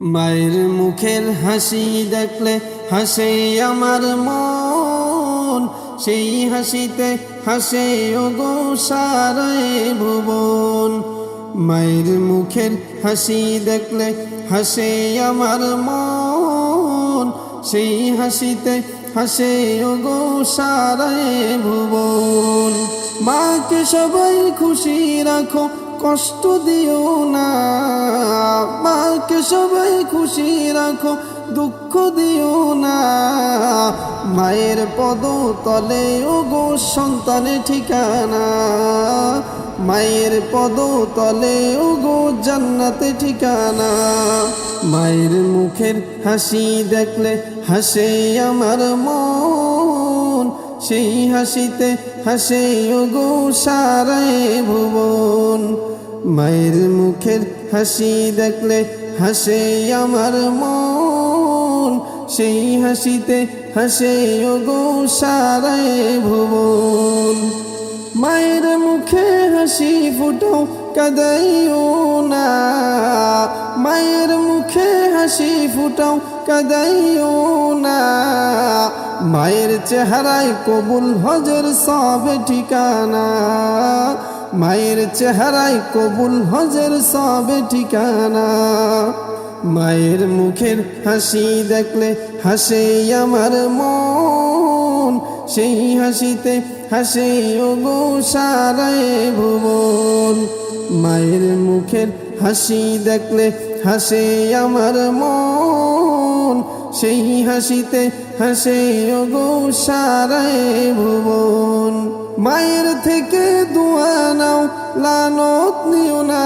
মায়ের মুখের হাসি দেখলে হাসে আমার মন। সেই হাসিতে হাসে, ওগো সারায় ভুবন। মায়ের মুখের হাসি দেখলে হাসে আমার মন। সেই হাসিতে হাসে, ওগো সারায় ভুবন। মাকে সবাই খুশি রাখো কষ্ট দিও না। মাকে সবাই খুশি রাখো, দুঃখ দিও না। মায়ের পদ তলে ও গো সন্তানের ঠিকানা। মায়ের পদ তলে ও গো জান্নাতে ঠিকানা। মায়ের মুখের হাসি দেখলে হাসে আমার মন। সেই হাসিতে হাসে ওগো সারায় ভুবন। মায়ের মুখের হাসি দেখলে হাসে আমার মন। সেই হাসিতে হাসে ওগো সারায় ভুবন। মায়ের মুখে হাসি ফুটো কাদাইও না। মায়ের মুখে হাসি ফুটাও কাদাইও না। মায়ের চেহারায় কবুল হজর সবে ঠিকানা। মায়ের চেহারায় কবুল হজর সবে ঠিকানা। মায়ের মুখের হাসি দেখলে হাসে আমার মন। সেই হাসিতে হাসে, ওগো সারায় ভুবন। মায়ের মুখের হাসি দেখলে হাসে আমার মন। সেই হাসিতে হাসে, ওগো সারায় ভুবন, মায়ের থেকে দোয়া নাও, লানত নিও না।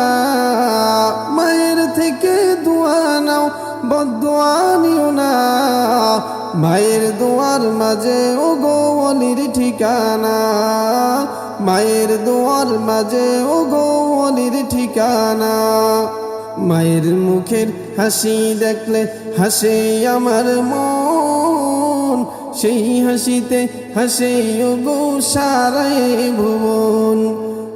মায়ের থেকে দোয়া নাও বদোয়া নিও না। মায়ের দোয়ার মাঝে ও গো অলির ঠিকানা। মায়ের দোয়ার মাঝে ও গো অলির ঠিকানা। মায়ের মুখের হাসি দেখলে হাসে আমার মন। সেই হাসিতে হাসে গো সারায় ভুবন।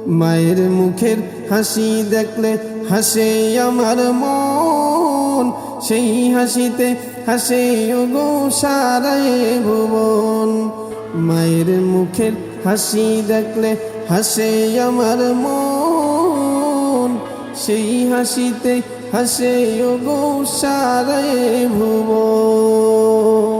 মায়ের মুখের হাসি দেখলে হাসে আমার মন। সেই হাসিতে হাসে, ওগো সারায় ভুবন। মায়ের মুখের হাসি দেখলে হাসে আমার মন। সেই হাসিতে হাসে ও গো সারে ভুবন।